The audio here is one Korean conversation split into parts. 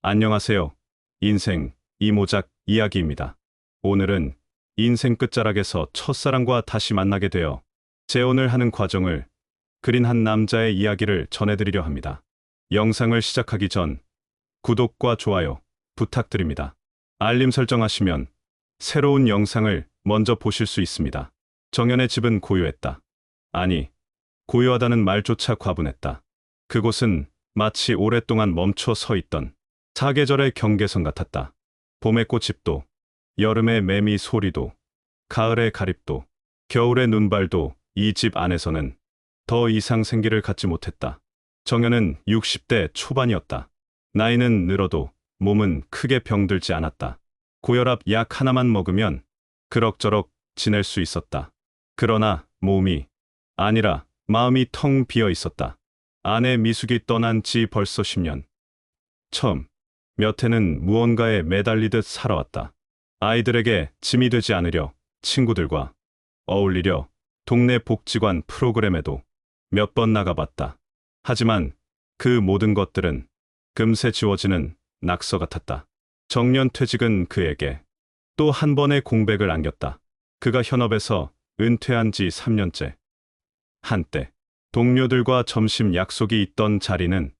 안녕하세요. 인생 이모작 이야기입니다. 오늘은 인생 끝자락에서 첫사랑과 다시 만나게 되어 재혼을 하는 과정을 그린 한 남자의 이야기를 전해드리려 합니다. 영상을 시작하기 전 구독과 좋아요 부탁드립니다. 알림 설정하시면 새로운 영상을 먼저 보실 수 있습니다. 정연의 집은 고요했다. 아니, 고요하다는 말조차 과분했다. 그곳은 마치 오랫동안 멈춰 서 있던 사계절의 경계선 같았다. 봄의 꽃집도, 여름의 매미 소리도, 가을의 가립도, 겨울의 눈발도 이 집 안에서는 더 이상 생기를 갖지 못했다. 정연은 60대 초반이었다. 나이는 늘어도 몸은 크게 병들지 않았다. 고혈압 약 하나만 먹으면 그럭저럭 지낼 수 있었다. 그러나 몸이 아니라 마음이 텅 비어 있었다. 아내 미숙이 떠난 지 벌써 10년. 처음 몇 해는 무언가에 매달리듯 살아왔다. 아이들에게 짐이 되지 않으려 친구들과 어울리려 동네 복지관 프로그램에도 몇 번 나가봤다. 하지만 그 모든 것들은 금세 지워지는 낙서 같았다. 정년 퇴직은 그에게 또 한 번의 공백을 안겼다. 그가 현업에서 은퇴한 지 3년째. 한때 동료들과 점심 약속이 있던 자리는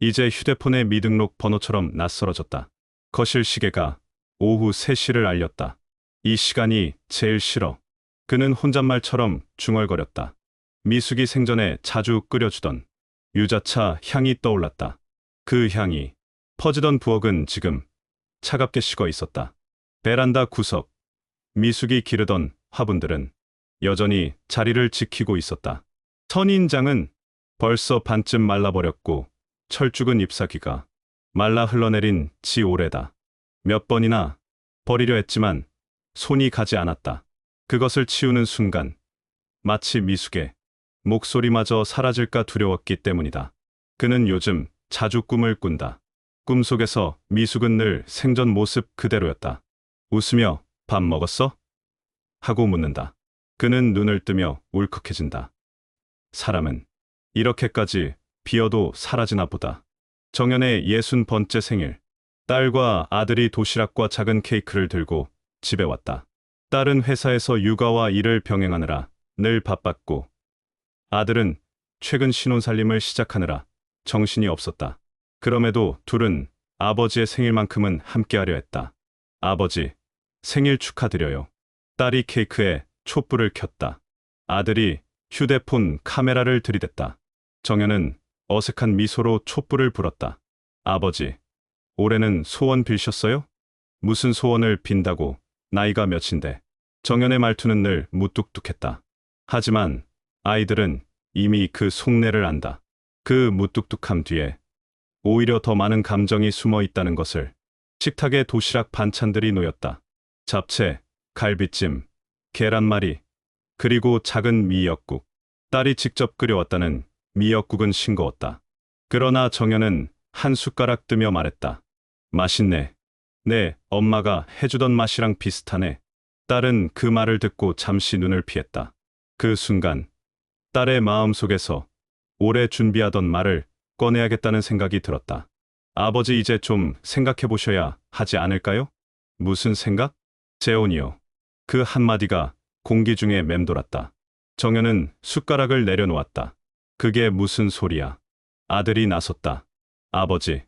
이제 휴대폰의 미등록 번호처럼 낯설어졌다. 거실 시계가 오후 3시를 알렸다. 이 시간이 제일 싫어. 그는 혼잣말처럼 중얼거렸다. 미숙이 생전에 자주 끓여주던 유자차 향이 떠올랐다. 그 향이 퍼지던 부엌은 지금 차갑게 식어 있었다. 베란다 구석, 미숙이 기르던 화분들은 여전히 자리를 지키고 있었다. 선인장은 벌써 반쯤 말라버렸고 철쭉은 잎사귀가 말라 흘러내린 지 오래다. 몇 번이나 버리려 했지만 손이 가지 않았다. 그것을 치우는 순간 마치 미숙의 목소리마저 사라질까 두려웠기 때문이다. 그는 요즘 자주 꿈을 꾼다. 꿈속에서 미숙은 늘 생전 모습 그대로였다. 웃으며 밥 먹었어? 하고 묻는다. 그는 눈을 뜨며 울컥해진다. 사람은 이렇게까지 비어도 사라지나 보다. 정연의 예순 번째 생일. 딸과 아들이 도시락과 작은 케이크를 들고 집에 왔다. 딸은 회사에서 육아와 일을 병행하느라 늘 바빴고 아들은 최근 신혼살림을 시작하느라 정신이 없었다. 그럼에도 둘은 아버지의 생일만큼은 함께하려 했다. 아버지, 생일 축하드려요. 딸이 케이크에 촛불을 켰다. 아들이 휴대폰 카메라를 들이댔다. 정연은 어색한 미소로 촛불을 불었다. 아버지, 올해는 소원 빌셨어요? 무슨 소원을 빈다고 나이가 몇인데. 정연의 말투는 늘 무뚝뚝했다. 하지만 아이들은 이미 그 속내를 안다. 그 무뚝뚝함 뒤에 오히려 더 많은 감정이 숨어 있다는 것을 식탁에 도시락 반찬들이 놓였다. 잡채, 갈비찜, 계란말이, 그리고 작은 미역국. 딸이 직접 끓여왔다는 미역국은 싱거웠다. 그러나 정연은 한 숟가락 뜨며 말했다. 맛있네. 네, 엄마가 해주던 맛이랑 비슷하네. 딸은 그 말을 듣고 잠시 눈을 피했다. 그 순간 딸의 마음 속에서 오래 준비하던 말을 꺼내야겠다는 생각이 들었다. 아버지 이제 좀 생각해 보셔야 하지 않을까요? 무슨 생각? 재혼이요. 그 한마디가 공기 중에 맴돌았다. 정연은 숟가락을 내려놓았다. 그게 무슨 소리야. 아들이 나섰다. 아버지.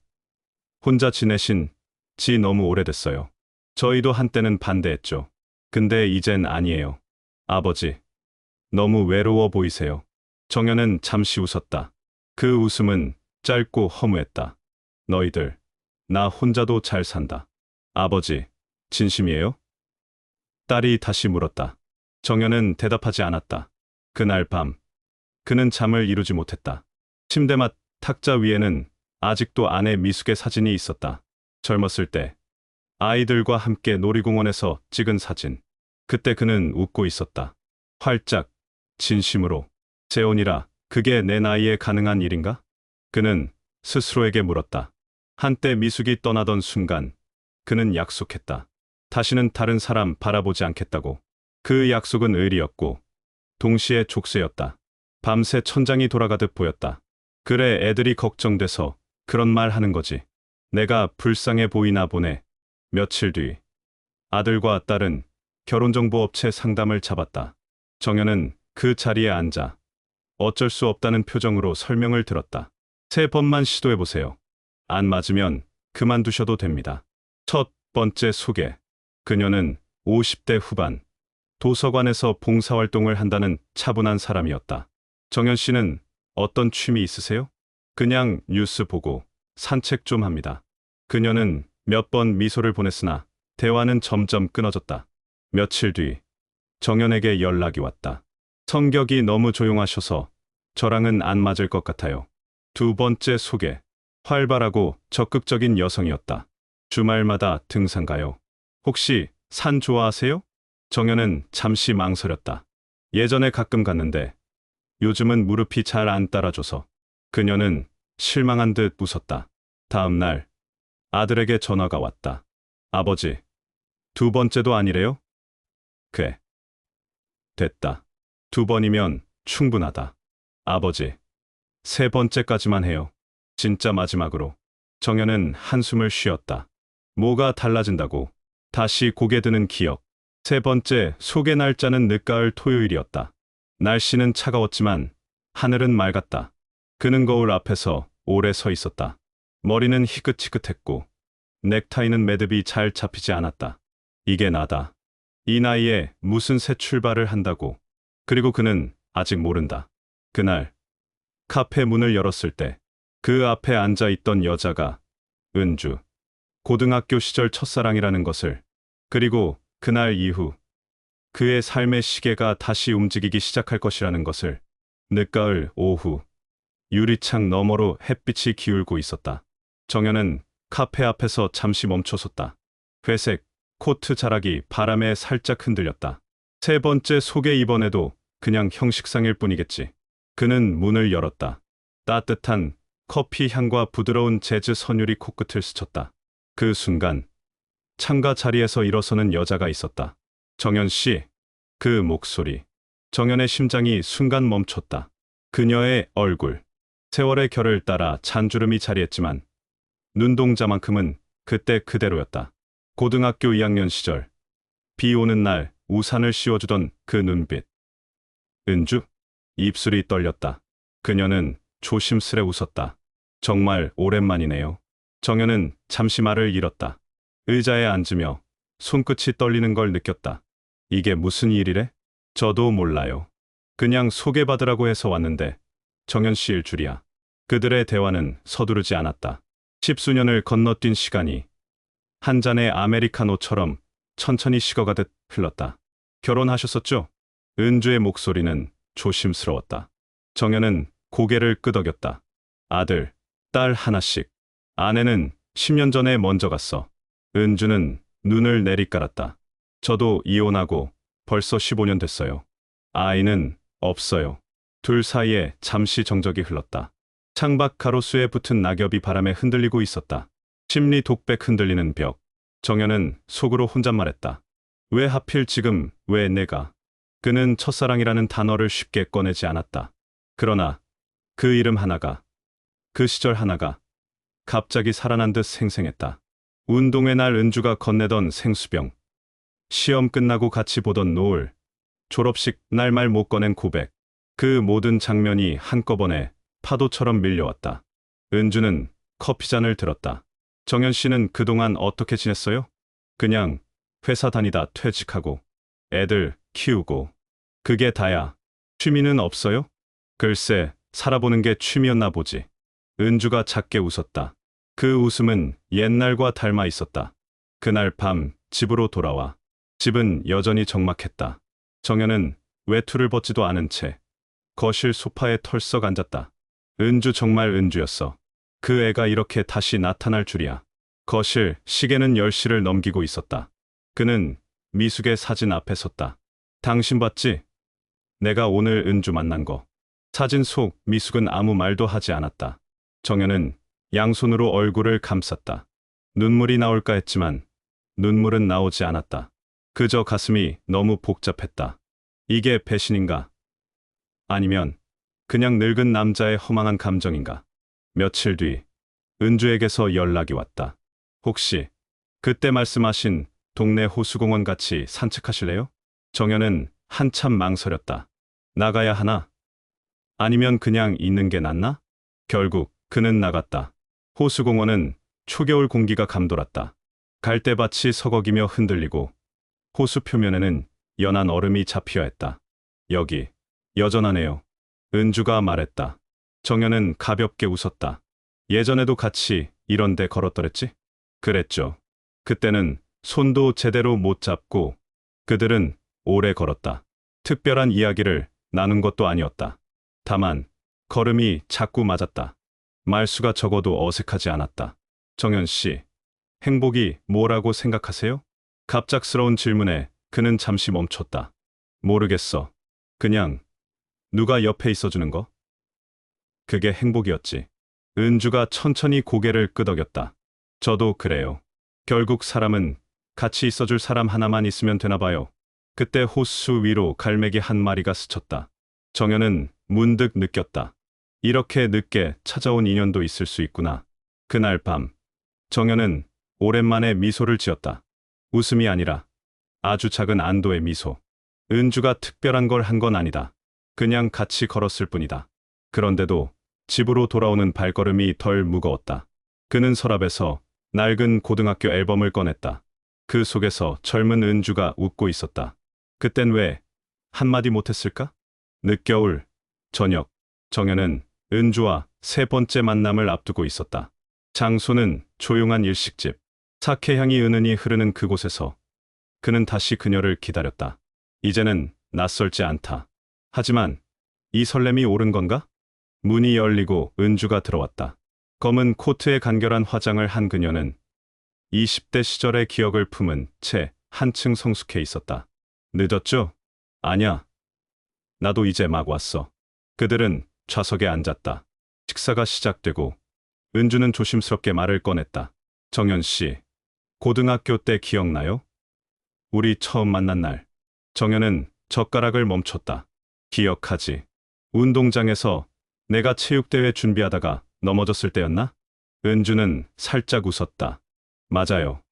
혼자 지내신 지 너무 오래됐어요. 저희도 한때는 반대했죠. 근데 이젠 아니에요. 아버지. 너무 외로워 보이세요. 정연은 잠시 웃었다. 그 웃음은 짧고 허무했다. 너희들, 나 혼자도 잘 산다. 아버지, 진심이에요? 딸이 다시 물었다. 정연은 대답하지 않았다. 그날 밤, 그는 잠을 이루지 못했다. 침대맡 탁자 위에는 아직도 아내 미숙의 사진이 있었다. 젊었을 때, 아이들과 함께 놀이공원에서 찍은 사진. 그때 그는 웃고 있었다. 활짝, 진심으로. 재혼이라 그게 내 나이에 가능한 일인가? 그는 스스로에게 물었다. 한때 미숙이 떠나던 순간 그는 약속했다. 다시는 다른 사람 바라보지 않겠다고. 그 약속은 의리였고 동시에 족쇄였다. 밤새 천장이 돌아가듯 보였다. 그래 애들이 걱정돼서 그런 말 하는 거지. 내가 불쌍해 보이나 보네. 며칠 뒤 아들과 딸은 결혼정보업체 상담을 잡았다. 정연은 그 자리에 앉아 어쩔 수 없다는 표정으로 설명을 들었다. 세 번만 시도해보세요. 안 맞으면 그만두셔도 됩니다. 첫 번째 소개. 그녀는 50대 후반, 도서관에서 봉사활동을 한다는 차분한 사람이었다. 정연 씨는 어떤 취미 있으세요? 그냥 뉴스 보고 산책 좀 합니다. 그녀는 몇 번 미소를 보냈으나 대화는 점점 끊어졌다. 며칠 뒤 정연에게 연락이 왔다. 성격이 너무 조용하셔서 저랑은 안 맞을 것 같아요. 두 번째 소개. 활발하고 적극적인 여성이었다. 주말마다 등산 가요. 혹시 산 좋아하세요? 정연은 잠시 망설였다. 예전에 가끔 갔는데 요즘은 무릎이 잘 안 따라줘서 그녀는 실망한 듯 웃었다. 다음 날 아들에게 전화가 왔다. 아버지, 두 번째도 아니래요? 그래. 됐다. 두 번이면 충분하다. 아버지, 세 번째까지만 해요. 진짜 마지막으로. 정연은 한숨을 쉬었다. 뭐가 달라진다고. 다시 고개 드는 기억. 세 번째 소개 날짜는 늦가을 토요일이었다. 날씨는 차가웠지만 하늘은 맑았다. 그는 거울 앞에서 오래 서 있었다. 머리는 희끗희끗했고 넥타이는 매듭이 잘 잡히지 않았다. 이게 나다. 이 나이에 무슨 새 출발을 한다고. 그리고 그는 아직 모른다. 그날 카페 문을 열었을 때 그 앞에 앉아 있던 여자가 은주. 고등학교 시절 첫사랑이라는 것을 그리고 그날 이후 그의 삶의 시계가 다시 움직이기 시작할 것이라는 것을 늦가을 오후 유리창 너머로 햇빛이 기울고 있었다. 정연은 카페 앞에서 잠시 멈춰섰다. 회색 코트 자락이 바람에 살짝 흔들렸다. 세 번째 소개 이번에도 그냥 형식상일 뿐이겠지. 그는 문을 열었다. 따뜻한 커피 향과 부드러운 재즈 선율이 코끝을 스쳤다. 그 순간 창가 자리에서 일어서는 여자가 있었다. 정연 씨. 그 목소리. 정연의 심장이 순간 멈췄다. 그녀의 얼굴. 세월의 결을 따라 잔주름이 자리했지만 눈동자만큼은 그때 그대로였다. 고등학교 2학년 시절 비 오는 날 우산을 씌워주던 그 눈빛. 은주? 입술이 떨렸다. 그녀는 조심스레 웃었다. 정말 오랜만이네요. 정연은 잠시 말을 잃었다. 의자에 앉으며 손끝이 떨리는 걸 느꼈다. 이게 무슨 일이래? 저도 몰라요. 그냥 소개받으라고 해서 왔는데 정연 씨일 줄이야. 그들의 대화는 서두르지 않았다. 십수년을 건너뛴 시간이 한 잔의 아메리카노처럼 천천히 식어가듯 흘렀다. 결혼하셨었죠? 은주의 목소리는 조심스러웠다. 정연은 고개를 끄덕였다. 아들, 딸 하나씩. 아내는 10년 전에 먼저 갔어. 은주는 눈을 내리깔았다. 저도 이혼하고 벌써 15년 됐어요. 아이는 없어요. 둘 사이에 잠시 정적이 흘렀다. 창밖 가로수에 붙은 낙엽이 바람에 흔들리고 있었다. 심리 독백 흔들리는 벽. 정연은 속으로 혼잣말했다. 왜 하필 지금, 왜 내가? 그는 첫사랑이라는 단어를 쉽게 꺼내지 않았다. 그러나 그 이름 하나가, 그 시절 하나가 갑자기 살아난 듯 생생했다. 운동회 날 은주가 건네던 생수병. 시험 끝나고 같이 보던 노을. 졸업식 날 말 못 꺼낸 고백. 그 모든 장면이 한꺼번에 파도처럼 밀려왔다. 은주는 커피잔을 들었다. 정현 씨는 그동안 어떻게 지냈어요? 그냥 회사 다니다 퇴직하고 애들 키우고 그게 다야. 취미는 없어요? 글쎄, 살아보는 게 취미였나 보지. 은주가 작게 웃었다. 그 웃음은 옛날과 닮아 있었다. 그날 밤 집으로 돌아와. 집은 여전히 적막했다. 정연은 외투를 벗지도 않은 채 거실 소파에 털썩 앉았다. 은주 정말 은주였어. 그 애가 이렇게 다시 나타날 줄이야. 거실 시계는 10시를 넘기고 있었다. 그는 미숙의 사진 앞에 섰다. 당신 봤지? 내가 오늘 은주 만난 거. 사진 속 미숙은 아무 말도 하지 않았다. 정연은 양손으로 얼굴을 감쌌다. 눈물이 나올까 했지만 눈물은 나오지 않았다. 그저 가슴이 너무 복잡했다. 이게 배신인가? 아니면 그냥 늙은 남자의 허망한 감정인가? 며칠 뒤 은주에게서 연락이 왔다. 혹시 그때 말씀하신 동네 호수공원 같이 산책하실래요? 정연은 한참 망설였다. 나가야 하나? 아니면 그냥 있는 게 낫나? 결국 그는 나갔다. 호수공원은 초겨울 공기가 감돌았다. 갈대밭이 서걱이며 흔들리고 호수 표면에는 연한 얼음이 잡혀 있다. 여기 여전하네요. 은주가 말했다. 정연은 가볍게 웃었다. 예전에도 같이 이런 데 걸었더랬지? 그랬죠. 그때는 손도 제대로 못 잡고 그들은 오래 걸었다. 특별한 이야기를 나눈 것도 아니었다. 다만 걸음이 자꾸 맞았다. 말수가 적어도 어색하지 않았다. 정연 씨, 행복이 뭐라고 생각하세요? 갑작스러운 질문에 그는 잠시 멈췄다. 모르겠어. 그냥 누가 옆에 있어주는 거? 그게 행복이었지. 은주가 천천히 고개를 끄덕였다. 저도 그래요. 결국 사람은 같이 있어줄 사람 하나만 있으면 되나 봐요. 그때 호수 위로 갈매기 한 마리가 스쳤다. 정연은 문득 느꼈다. 이렇게 늦게 찾아온 인연도 있을 수 있구나. 그날 밤, 정연은 오랜만에 미소를 지었다. 웃음이 아니라 아주 작은 안도의 미소. 은주가 특별한 걸 한 건 아니다. 그냥 같이 걸었을 뿐이다. 그런데도 집으로 돌아오는 발걸음이 덜 무거웠다. 그는 서랍에서 낡은 고등학교 앨범을 꺼냈다. 그 속에서 젊은 은주가 웃고 있었다. 그땐 왜 한마디 못했을까? 늦겨울, 저녁, 정연은 은주와 세 번째 만남을 앞두고 있었다. 장소는 조용한 일식집. 사케향이 은은히 흐르는 그곳에서 그는 다시 그녀를 기다렸다. 이제는 낯설지 않다. 하지만 이 설렘이 옳은 건가? 문이 열리고 은주가 들어왔다. 검은 코트에 간결한 화장을 한 그녀는 20대 시절의 기억을 품은 채 한층 성숙해 있었다. 늦었죠? 아냐. 나도 이제 막 왔어. 그들은 좌석에 앉았다. 식사가 시작되고 은주는 조심스럽게 말을 꺼냈다. 정현 씨, 고등학교 때 기억나요? 우리 처음 만난 날. 정현은 젓가락을 멈췄다. 기억하지. 운동장에서 내가 체육대회 준비하다가 넘어졌을 때였나? 은주는 살짝 웃었다. 맞아요.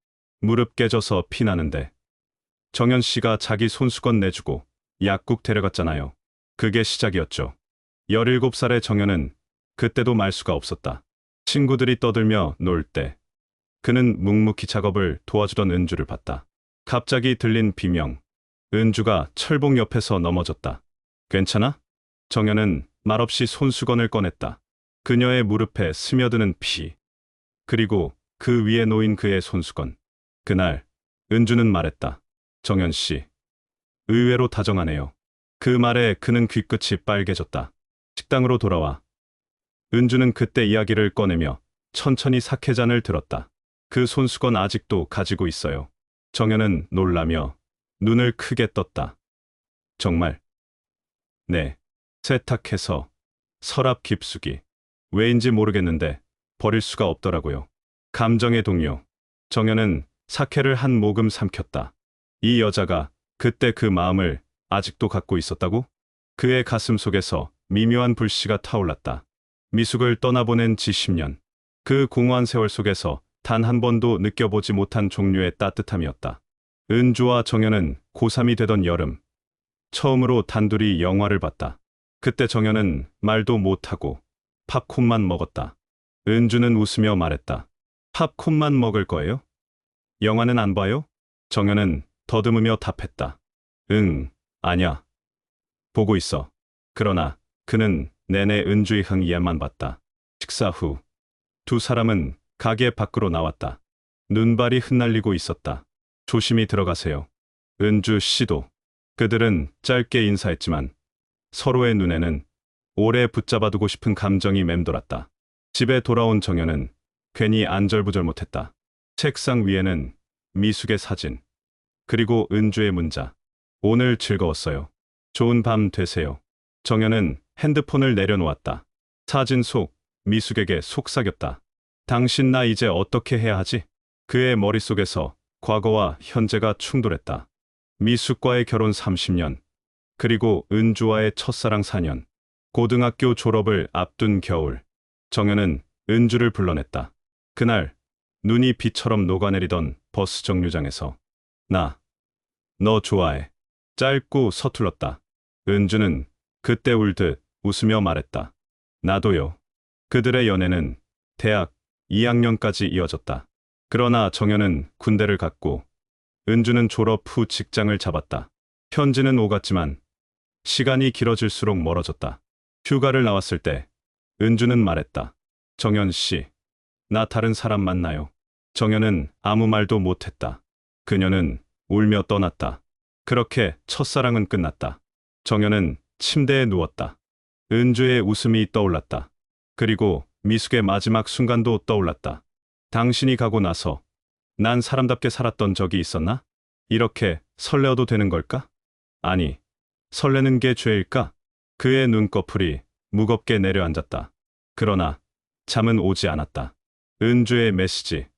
무릎 깨져서 피 나는데. 정현 씨가 자기 손수건 내주고 약국 데려갔잖아요. 그게 시작이었죠. 17살의 정현은 그때도 말 수가 없었다. 친구들이 떠들며 놀 때 그는 묵묵히 작업을 도와주던 은주를 봤다. 갑자기 들린 비명. 은주가 철봉 옆에서 넘어졌다. 괜찮아? 정현은 말없이 손수건을 꺼냈다. 그녀의 무릎에 스며드는 피. 그리고 그 위에 놓인 그의 손수건. 그날 은주는 말했다. 정현 씨. 의외로 다정하네요. 그 말에 그는 귀끝이 빨개졌다. 식당으로 돌아와. 은주는 그때 이야기를 꺼내며 천천히 사케잔을 들었다. 그 손수건 아직도 가지고 있어요. 정현은 놀라며 눈을 크게 떴다. 정말? 네. 세탁해서 서랍 깊숙이. 왜인지 모르겠는데 버릴 수가 없더라고요. 감정의 동요. 정현은 사케를 한 모금 삼켰다. 이 여자가 그때 그 마음을 아직도 갖고 있었다고? 그의 가슴 속에서 미묘한 불씨가 타올랐다. 미숙을 떠나보낸 지 10년. 그 공허한 세월 속에서 단 한 번도 느껴보지 못한 종류의 따뜻함이었다. 은주와 정연은 고3이 되던 여름. 처음으로 단둘이 영화를 봤다. 그때 정연은 말도 못하고 팝콘만 먹었다. 은주는 웃으며 말했다. 팝콘만 먹을 거예요? 영화는 안 봐요? 정연은 더듬으며 답했다. 응, 아냐. 보고 있어. 그러나 그는 내내 은주의 흥이야만 봤다. 식사 후 두 사람은 가게 밖으로 나왔다. 눈발이 흩날리고 있었다. 조심히 들어가세요. 은주 씨도. 그들은 짧게 인사했지만 서로의 눈에는 오래 붙잡아두고 싶은 감정이 맴돌았다. 집에 돌아온 정연은 괜히 안절부절 못했다. 책상 위에는 미숙의 사진, 그리고 은주의 문자. 오늘 즐거웠어요. 좋은 밤 되세요. 정연은 핸드폰을 내려놓았다. 사진 속 미숙에게 속삭였다. 당신 나 이제 어떻게 해야 하지? 그의 머릿속에서 과거와 현재가 충돌했다. 미숙과의 결혼 30년, 그리고 은주와의 첫사랑 4년, 고등학교 졸업을 앞둔 겨울, 정연은 은주를 불러냈다. 그날 눈이 비처럼 녹아내리던 버스 정류장에서 나, 너 좋아해. 짧고 서툴렀다. 은주는 그때 울듯 웃으며 말했다. 나도요. 그들의 연애는 대학 2학년까지 이어졌다. 그러나 정현은 군대를 갔고 은주는 졸업 후 직장을 잡았다. 현지는 오갔지만 시간이 길어질수록 멀어졌다. 휴가를 나왔을 때 은주는 말했다. 정현 씨, 나 다른 사람 만나요. 정현은 아무 말도 못했다. 그녀는 울며 떠났다. 그렇게 첫사랑은 끝났다. 정현은 침대에 누웠다. 은주의 웃음이 떠올랐다. 그리고 미숙의 마지막 순간도 떠올랐다. 당신이 가고 나서 난 사람답게 살았던 적이 있었나? 이렇게 설레어도 되는 걸까? 아니, 설레는 게 죄일까? 그의 눈꺼풀이 무겁게 내려앉았다. 그러나 잠은 오지 않았다. 은주의 메시지,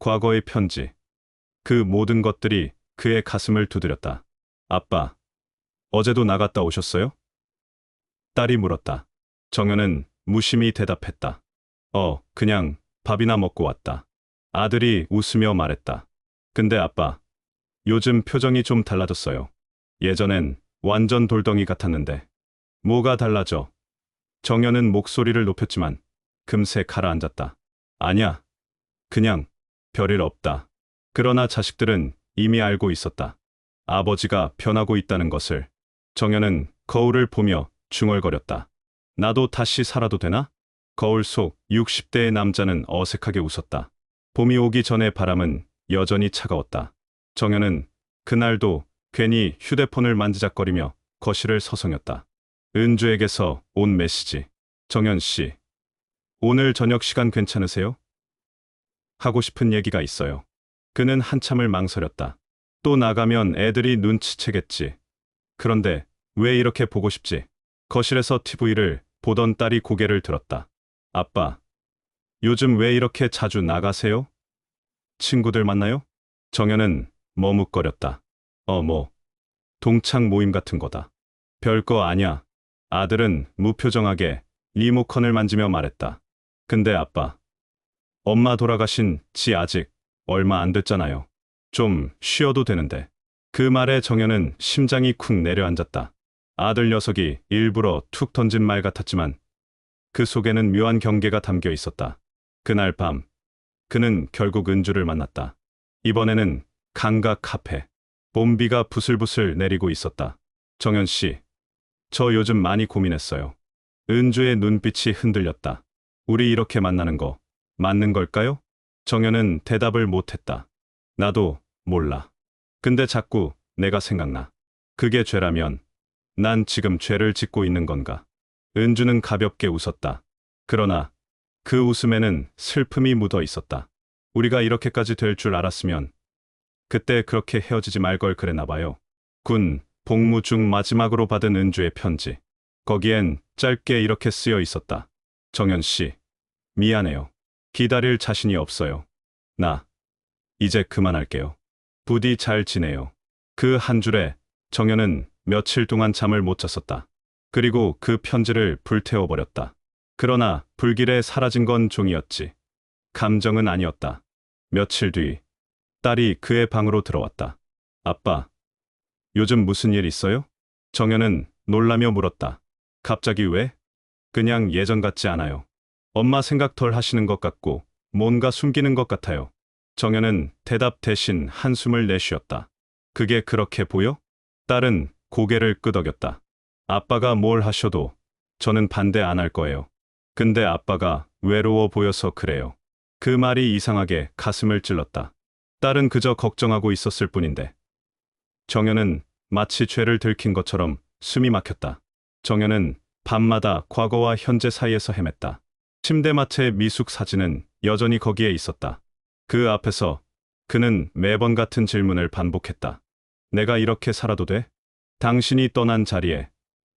과거의 편지, 그 모든 것들이 그의 가슴을 두드렸다. 아빠, 어제도 나갔다 오셨어요? 딸이 물었다. 정현은 무심히 대답했다. 어, 그냥 밥이나 먹고 왔다. 아들이 웃으며 말했다. 근데 아빠, 요즘 표정이 좀 달라졌어요. 예전엔 완전 돌덩이 같았는데. 뭐가 달라져? 정현은 목소리를 높였지만 금세 가라앉았다. 아냐, 그냥 별일 없다. 그러나 자식들은 이미 알고 있었다. 아버지가 변하고 있다는 것을. 정현은 거울을 보며 중얼거렸다. 나도 다시 살아도 되나? 거울 속 60대의 남자는 어색하게 웃었다. 봄이 오기 전의 바람은 여전히 차가웠다. 정현은 그날도 괜히 휴대폰을 만지작거리며 거실을 서성였다. 은주에게서 온 메시지. 정현 씨, 오늘 저녁 시간 괜찮으세요? 하고 싶은 얘기가 있어요. 그는 한참을 망설였다. 또 나가면 애들이 눈치채겠지. 그런데 왜 이렇게 보고 싶지? 거실에서 TV를 보던 딸이 고개를 들었다. 아빠, 요즘 왜 이렇게 자주 나가세요? 친구들 만나요? 정현은 머뭇거렸다. 어, 뭐, 동창 모임 같은 거다. 별거 아냐. 아들은 무표정하게 리모컨을 만지며 말했다. 근데 아빠, 엄마 돌아가신 지 아직 얼마 안 됐잖아요. 좀 쉬어도 되는데. 그 말에 정현은 심장이 쿵 내려앉았다. 아들 녀석이 일부러 툭 던진 말 같았지만 그 속에는 묘한 경계가 담겨 있었다. 그날 밤, 그는 결국 은주를 만났다. 이번에는 강가 카페. 봄비가 부슬부슬 내리고 있었다. 정현 씨, 저 요즘 많이 고민했어요. 은주의 눈빛이 흔들렸다. 우리 이렇게 만나는 거 맞는 걸까요? 정현은 대답을 못했다. 나도 몰라. 근데 자꾸 내가 생각나. 그게 죄라면 난 지금 죄를 짓고 있는 건가? 은주는 가볍게 웃었다. 그러나 그 웃음에는 슬픔이 묻어 있었다. 우리가 이렇게까지 될 줄 알았으면 그때 그렇게 헤어지지 말 걸 그랬나 봐요. 군 복무 중 마지막으로 받은 은주의 편지. 거기엔 짧게 이렇게 쓰여 있었다. 정현 씨, 미안해요. 기다릴 자신이 없어요. 나 이제 그만할게요. 부디 잘 지내요. 그 한 줄에 정현은 며칠 동안 잠을 못 잤었다. 그리고 그 편지를 불태워버렸다. 그러나 불길에 사라진 건 종이었지. 감정은 아니었다. 며칠 뒤 딸이 그의 방으로 들어왔다. 아빠, 요즘 무슨 일 있어요? 정현은 놀라며 물었다. 갑자기 왜? 그냥 예전 같지 않아요. 엄마 생각 덜 하시는 것 같고 뭔가 숨기는 것 같아요. 정현은 대답 대신 한숨을 내쉬었다. 그게 그렇게 보여? 딸은 고개를 끄덕였다. 아빠가 뭘 하셔도 저는 반대 안 할 거예요. 근데 아빠가 외로워 보여서 그래요. 그 말이 이상하게 가슴을 찔렀다. 딸은 그저 걱정하고 있었을 뿐인데. 정현은 마치 죄를 들킨 것처럼 숨이 막혔다. 정현은 밤마다 과거와 현재 사이에서 헤맸다. 침대맡의 미숙 사진은 여전히 거기에 있었다. 그 앞에서 그는 매번 같은 질문을 반복했다. 내가 이렇게 살아도 돼? 당신이 떠난 자리에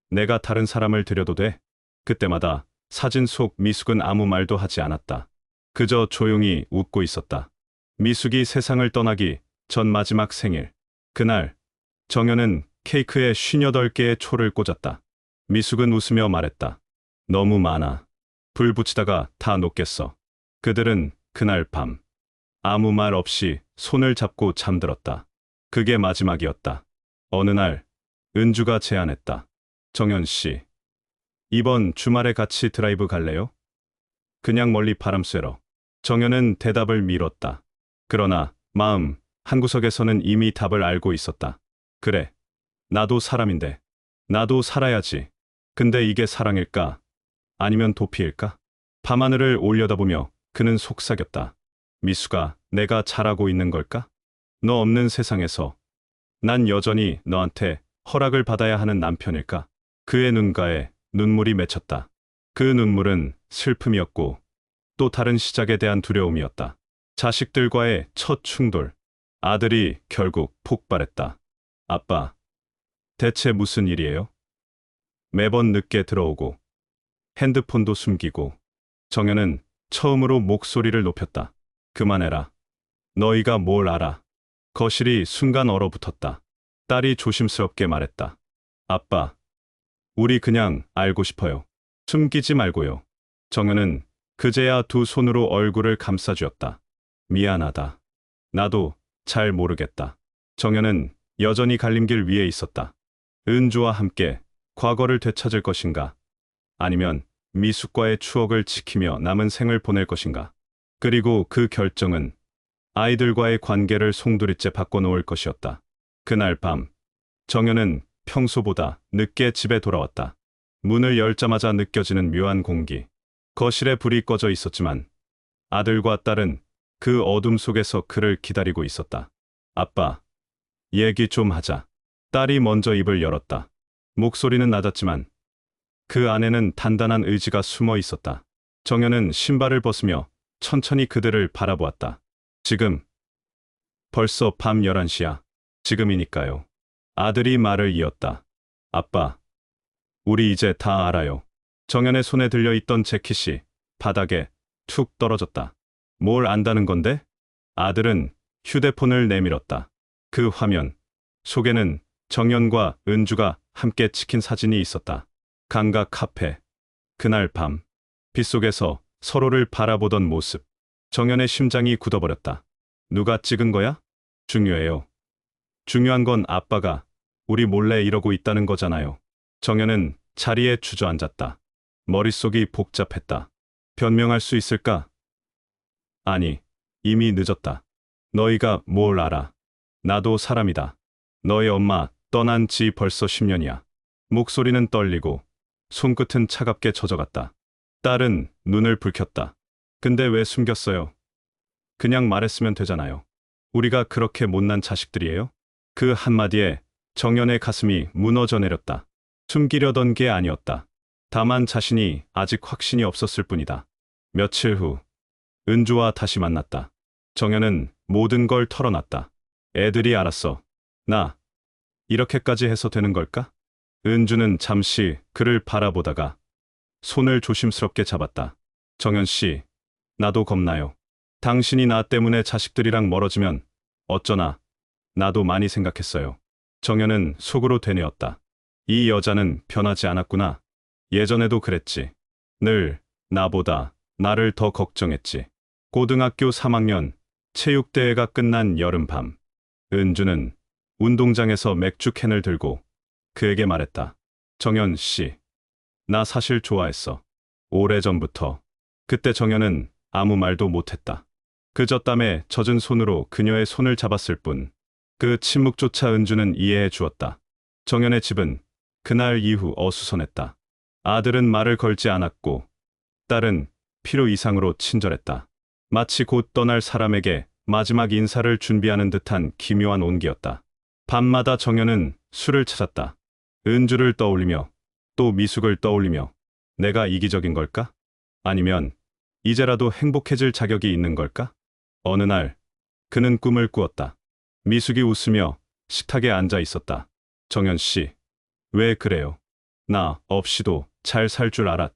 내가 다른 사람을 들여도 돼? 그때마다 사진 속 미숙은 아무 말도 하지 않았다. 그저 조용히 웃고 있었다. 미숙이 세상을 떠나기 전 마지막 생일. 그날 정현은 케이크에 58개의 초를 꽂았다. 미숙은 웃으며 말했다. 너무 많아. 불 붙이다가 다 녹겠어. 그들은 그날 밤 아무 말 없이 손을 잡고 잠들었다. 그게 마지막이었다. 어느 날 은주가 제안했다. 정현 씨, 이번 주말에 같이 드라이브 갈래요? 그냥 멀리 바람 쐬러. 정현은 대답을 미뤘다. 그러나 마음 한구석에서는 이미 답을 알고 있었다. 그래, 나도 사람인데, 나도 살아야지. 근데 이게 사랑일까? 아니면 도피일까? 밤하늘을 올려다보며 그는 속삭였다. 미수가 내가 잘하고 있는 걸까? 너 없는 세상에서 난 여전히 너한테 허락을 받아야 하는 남편일까? 그의 눈가에 눈물이 맺혔다. 그 눈물은 슬픔이었고 또 다른 시작에 대한 두려움이었다. 자식들과의 첫 충돌. 아들이 결국 폭발했다. 아빠, 대체 무슨 일이에요? 매번 늦게 들어오고 핸드폰도 숨기고 정현은 처음으로 목소리를 높였다. 그만해라. 너희가 뭘 알아. 거실이 순간 얼어붙었다. 딸이 조심스럽게 말했다. 아빠, 우리 그냥 알고 싶어요. 숨기지 말고요. 정현은 그제야 두 손으로 얼굴을 감싸주었다. 미안하다. 나도 잘 모르겠다. 정현은 여전히 갈림길 위에 있었다. 은주와 함께 과거를 되찾을 것인가? 아니면 미숙과의 추억을 지키며 남은 생을 보낼 것인가? 그리고 그 결정은 아이들과의 관계를 송두리째 바꿔놓을 것이었다. 그날 밤, 정현은 평소보다 늦게 집에 돌아왔다. 문을 열자마자 느껴지는 묘한 공기. 거실에 불이 꺼져 있었지만 아들과 딸은 그 어둠 속에서 그를 기다리고 있었다. 아빠, 얘기 좀 하자. 딸이 먼저 입을 열었다. 목소리는 낮았지만 그 안에는 단단한 의지가 숨어 있었다. 정현은 신발을 벗으며 천천히 그들을 바라보았다. 지금 벌써 밤 11시야. 지금이니까요. 아들이 말을 이었다. 아빠, 우리 이제 다 알아요. 정현의 손에 들려 있던 재킷이 바닥에 툭 떨어졌다. 뭘 안다는 건데? 아들은 휴대폰을 내밀었다. 그 화면 속에는 정연과 은주가 함께 찍힌 사진이 있었다. 감각 카페. 그날 밤 빗속에서 서로를 바라보던 모습. 정연의 심장이 굳어버렸다. 누가 찍은 거야? 중요해요. 중요한 건 아빠가 우리 몰래 이러고 있다는 거잖아요. 정연은 자리에 주저앉았다. 머릿속이 복잡했다. 변명할 수 있을까? 아니, 이미 늦었다. 너희가 뭘 알아? 나도 사람이다. 너희 엄마 떠난 지 벌써 10년이야. 목소리는 떨리고 손끝은 차갑게 젖어갔다. 딸은 눈을 붉혔다. 근데 왜 숨겼어요? 그냥 말했으면 되잖아요. 우리가 그렇게 못난 자식들이에요? 그 한마디에 정연의 가슴이 무너져 내렸다. 숨기려던 게 아니었다. 다만 자신이 아직 확신이 없었을 뿐이다. 며칠 후 은주와 다시 만났다. 정연은 모든 걸 털어놨다. 애들이 알았어. 나 이렇게까지 해서 되는 걸까? 은주는 잠시 그를 바라보다가 손을 조심스럽게 잡았다. 정연 씨, 나도 겁나요. 당신이 나 때문에 자식들이랑 멀어지면 어쩌나 나도 많이 생각했어요. 정연은 속으로 되뇌었다. 이 여자는 변하지 않았구나. 예전에도 그랬지. 늘 나보다 나를 더 걱정했지. 고등학교 3학년 체육대회가 끝난 여름밤. 은주는 운동장에서 맥주 캔을 들고 그에게 말했다. 정연 씨, 나 사실 좋아했어. 오래전부터. 그때 정연은 아무 말도 못했다. 그저 땀에 젖은 손으로 그녀의 손을 잡았을 뿐. 그 침묵조차 은주는 이해해 주었다. 정연의 집은 그날 이후 어수선했다. 아들은 말을 걸지 않았고 딸은 필요 이상으로 친절했다. 마치 곧 떠날 사람에게 마지막 인사를 준비하는 듯한 기묘한 온기였다. 밤마다 정연은 술을 찾았다. 은주를 떠올리며 또 미숙을 떠올리며 내가 이기적인 걸까? 아니면 이제라도 행복해질 자격이 있는 걸까? 어느 날 그는 꿈을 꾸었다. 미숙이 웃으며 식탁에 앉아 있었다. 정연 씨, 왜 그래요? 나 없이도 잘 살 줄 알았.